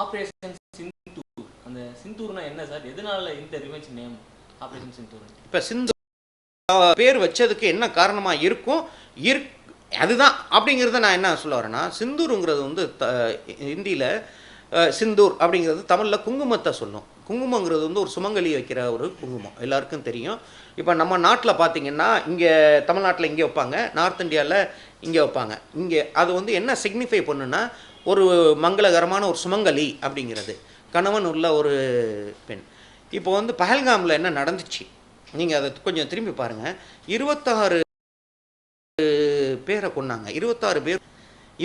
Operation Sindoor அந்த சிந்தூர்னா என்ன sir? எதனால இந்த ரிவெஞ்ச் நேம் ஆப்ரேஷன் சிந்தூர் இப்போ சிந்து பேர் வச்சதுக்கு என்ன காரணமாக இருக்கும்? இரு அதுதான் அப்படிங்கிறத நான் என்ன சொல்ல வரேன்னா சிந்தூருங்கிறது வந்து த ஹிந்தியில் சிந்தூர் அப்படிங்கிறது தமிழில் குங்குமத்தை சொல்லும். குங்குமங்கிறது வந்து ஒரு சுமங்கலி வைக்கிற ஒரு குங்குமம். எல்லாருக்கும் தெரியும். இப்போ நம்ம நாட்டில் பார்த்தீங்கன்னா இங்கே தமிழ்நாட்டில் இங்கே வைப்பாங்க. நார்த் இந்தியாவில் இங்கே வைப்பாங்க. இங்கே அது வந்து என்ன சிக்னிஃபை பண்ணுன்னா ஒரு மங்களகரமான ஒரு சுமங்கலி அப்படிங்கிறது. கணவன் உள்ள ஒரு பெண். இப்போ வந்து பஹல்காமில் என்ன நடந்துச்சு? நீங்கள் அதை கொஞ்சம் திரும்பி பாருங்கள் இருபத்தாறு பேரை கொன்னாங்க. இருபத்தாறு பேர்.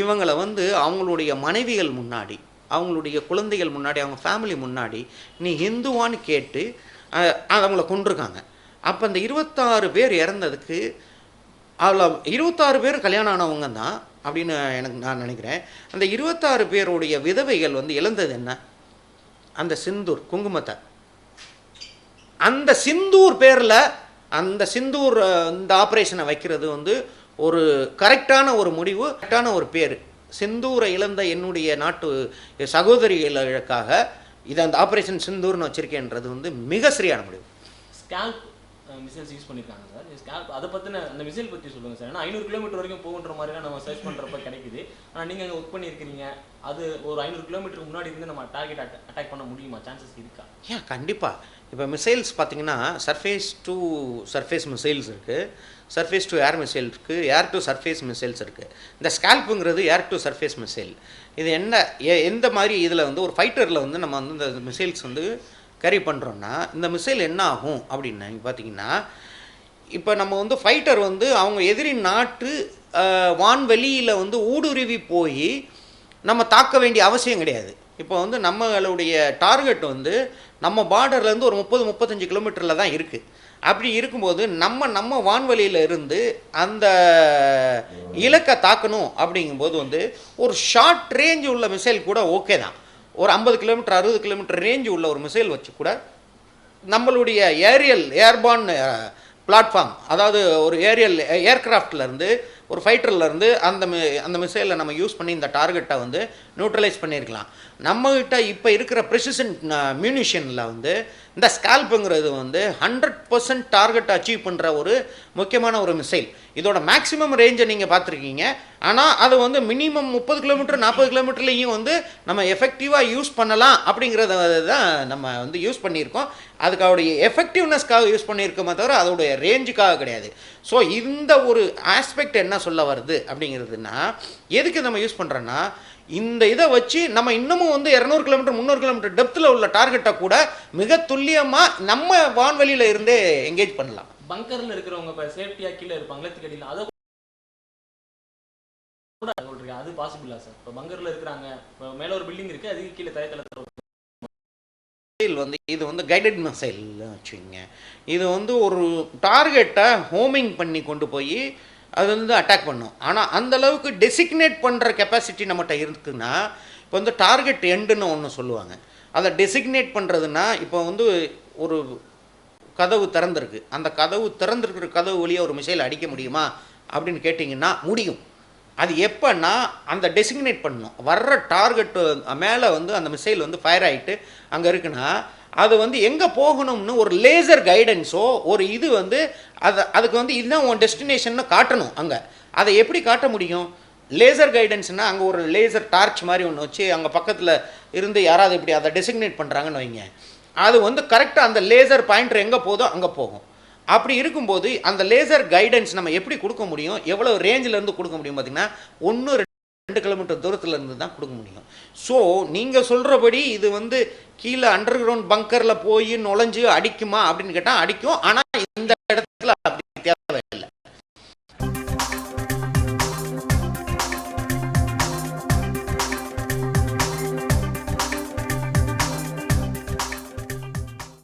இவங்களை வந்து அவங்களுடைய மனைவிகள் முன்னாடி அவங்களுடைய குழந்தைகள் முன்னாடி அவங்க ஃபேமிலி முன்னாடி நீ ஹிந்துவான்னு கேட்டு அவங்கள கொண்டிருக்காங்க அப்போ அந்த இருபத்தாறு பேர் இறந்ததுக்கு அவ்வளோ இருபத்தாறு பேர் கல்யாணம் ஆனவங்க தான் அப்படின்னு எனக்கு நான் நினைக்கிறேன். அந்த இருபத்தாறு பேருடைய விதவைகள் வந்து இழந்தது என்ன? அந்த சிந்தூர் குங்குமத்தை அந்த சிந்தூர் பேரில் அந்த சிந்தூர் இந்த ஆப்ரேஷனை வைக்கிறது வந்து ஒரு கரெக்டான ஒரு முடிவு கரெக்டான ஒரு பேர். சிந்தூரை இழந்த என்னுடைய நாட்டு சகோதரிகளுக்காக இதை அந்த ஆப்ரேஷன் சிந்தூர்னு வச்சிருக்கேன்றது வந்து மிக சரியான முடிவு. ஸ்கேல்ப் மிசைல்ஸ் யூஸ் பண்ணியிருக்காங்க சார். அதை பற்றின அந்த மிசைல் பற்றி சொல்லுங்கள் சார். ஏன்னா ஐநூறு கிலோமீட்டர் வரைக்கும் போகுன்ற மாதிரிலாம் நம்ம சர்ச் பண்ணுறப்ப கிடைக்குது. ஆனால் நீங்கள் அங்கே ஒர்க் பண்ணியிருக்கிறீங்க அது ஒரு ஐநூறு கிலோமீட்டருக்கு முன்னாடி இருந்து நம்ம டார்கெட் அட்டாக் பண்ண முடியுமா? சான்சஸ் இருக்கா? ஏன் கண்டிப்பாக இப்போ மிசைல்ஸ் பார்த்தீங்கன்னா சர்ஃபேஸ் டு சர்ஃபேஸ் மிசைல்ஸ் இருக்குது சர்ஃபேஸ் டு ஏர் மிசைல் இருக்குது ஏர் டு சர்ஃபேஸ் மிசைல்ஸ் இருக்குது இந்த ஸ்கேல்ப்புங்கிறது ஏர் டு சர்ஃபேஸ் மிசைல் இது என்ன எ- எந்த மாதிரி இதில் வந்து ஒரு ஃபைட்டரில் வந்து நம்ம வந்து இந்த மிசைல்ஸ் வந்து கேரி பண்ணுறோன்னா இந்த மிசைல் என்ன ஆகும் அப்படின்னு பார்த்தீங்கன்னா இப்போ நம்ம வந்து ஃபைட்டர் வந்து அவங்க எதிரி நாட்டு வான்வெளியில் வந்து ஊடுருவி போய் நம்ம தாக்க வேண்டிய அவசியம் கிடையாது. இப்போ வந்து நம்மளுடைய டார்கெட் வந்து நம்ம பார்டர்லேருந்து ஒரு முப்பது முப்பத்தஞ்சு கிலோமீட்டரில் தான் இருக்குது அப்படி இருக்கும்போது நம்ம நம்ம வான்வெளியில் இருந்து அந்த இலக்கை தாக்கணும் அப்படிங்கும்போது வந்து ஒரு ஷார்ட் ரேஞ்ச் உள்ள மிசைல் கூட ஓகே தான். ஒரு ஐம்பது கிலோமீட்டர் அறுபது கிலோமீட்டர் ரேஞ்ச் உள்ள ஒரு மிசைல் வச்சு கூட நம்மளுடைய ஏரியல் ஏர்பான் பிளாட்ஃபார்ம் அதாவது ஒரு ஏரியல் ஏர்கிராஃப்ட்லேருந்து ஒரு ஃபைட்டர்லேருந்து அந்த mi- அந்த மிசைலை நம்ம யூஸ் பண்ணி இந்த டார்கெட்டை வந்து நியூட்ரலைஸ் பண்ணியிருக்கலாம். நம்மகிட்ட இப்போ இருக்கிற ப்ரெசிஷன் மியூனிஷனில் வந்து இந்த ஸ்கால்ப்புங்கிறது வந்து ஹண்ட்ரட் பர்சன்ட் டார்கெட் அச்சீவ் பண்ணுற ஒரு முக்கியமான ஒரு மிசைல் இதோட மேக்ஸிமம் ரேஞ்சை நீங்கள் பார்த்துருக்கீங்க. ஆனால் அது வந்து மினிமம் முப்பது கிலோமீட்டர் நாற்பது கிலோமீட்டர்லேயும் வந்து நம்ம எஃபெக்டிவாக யூஸ் பண்ணலாம் அப்படிங்கிறத தான் நம்ம வந்து யூஸ் பண்ணியிருக்கோம். அதுக்கு அவருடைய எஃபெக்டிவ்னஸ்க்காக யூஸ் பண்ணியிருக்கோமே தவிர அதோடைய ரேஞ்சுக்காக கிடையாது. ஸோ இந்த ஒரு ஆஸ்பெக்ட் என்ன சொல்ல வருது அப்படிங்கிறதுனா எதுக்கு நம்ம யூஸ் பண்ணுறோன்னா இந்த இதை வச்சு நம்ம இன்னமும் வந்து இரநூறு கிலோமீட்டர் முந்நூறு கிலோமீட்டர் டெப்த்தில் உள்ள டார்கெட்டை கூட மிக துல்லியமாக நம்ம வான்வெளியில் இருந்தே எங்கேஜ் பண்ணலாம். பங்கர்ல இருக்கிறவங்க இப்ப சேஃப்டியா கீழே இருப்பாங்க கடியில் அதை கூட அது பாசிபிளா சார் இப்போ பங்கர்ல இருக்கிறாங்க. இப்போ மேல ஒரு பில்டிங் இருக்கு. அதுக்கு கீழே தயத்தளத்தில் மிசைல் வந்து இது வந்து கைடட் மிசைல் வச்சுங்க இது வந்து ஒரு டார்கெட்டை ஹோமிங் பண்ணி கொண்டு போய் அது வந்து அட்டாக் பண்ணும். ஆனால் அந்த அளவுக்கு டெசிக்னேட் பண்ணுற கெப்பாசிட்டி நம்மகிட்ட இருக்குன்னா இப்போ வந்து டார்கெட் எண்டுன்னு ஒன்று சொல்லுவாங்க. அதை டெசிக்னேட் பண்ணுறதுன்னா இப்போ வந்து ஒரு கதவு திறந்திருக்கு. அந்த கதவு திறந்திருக்கிற கதவு வழியாக ஒரு மிசைல் அடிக்க முடியுமா அப்படின்னு கேட்டிங்கன்னா முடியும். அது எப்போன்னா அந்த டெசிக்னேட் பண்ணணும். வர்ற டார்கெட்டு மேலே வந்து அந்த மிசைல் வந்து ஃபயர் ஆகிட்டு அங்கே இருக்குன்னா அது வந்து எங்கே போகணும்னு ஒரு லேசர் கைடன்ஸோ ஒரு இது வந்து அது அதுக்கு வந்து இதுதான் உன் டெஸ்டினேஷன்னு காட்டணும் அங்கே. அதை எப்படி காட்ட முடியும்? லேசர் கைடன்ஸ்னால் அங்கே ஒரு லேசர் டார்ச் மாதிரி ஒன்று வச்சு அங்கே பக்கத்தில் இருந்து யாராவது இப்படி அதை டெசிக்னேட் பண்ணுறாங்கன்னு வைங்க. அது வந்து கரெக்டாக அந்த லேசர் பாயிண்டர் எங்கே போதோ அங்கே போகும். அப்படி இருக்கும்போது அந்த லேசர் கைடன்ஸ் நம்ம எப்படி கொடுக்க முடியும்? எவ்வளோ ரேஞ்சிலேருந்து கொடுக்க முடியும் பார்த்தீங்கன்னா ஒன்று ரெண்டு கிலோமீட்டர் தூரத்தில் இருந்து தான் கொடுக்க முடியும். ஸோ நீங்கள் சொல்கிறபடி இது வந்து கீழே அண்டர் கிரவுண்ட் பங்கரில் போய் நுழைஞ்சு அடிக்குமா அப்படின்னு கேட்டால் அடிக்கும். ஆனால்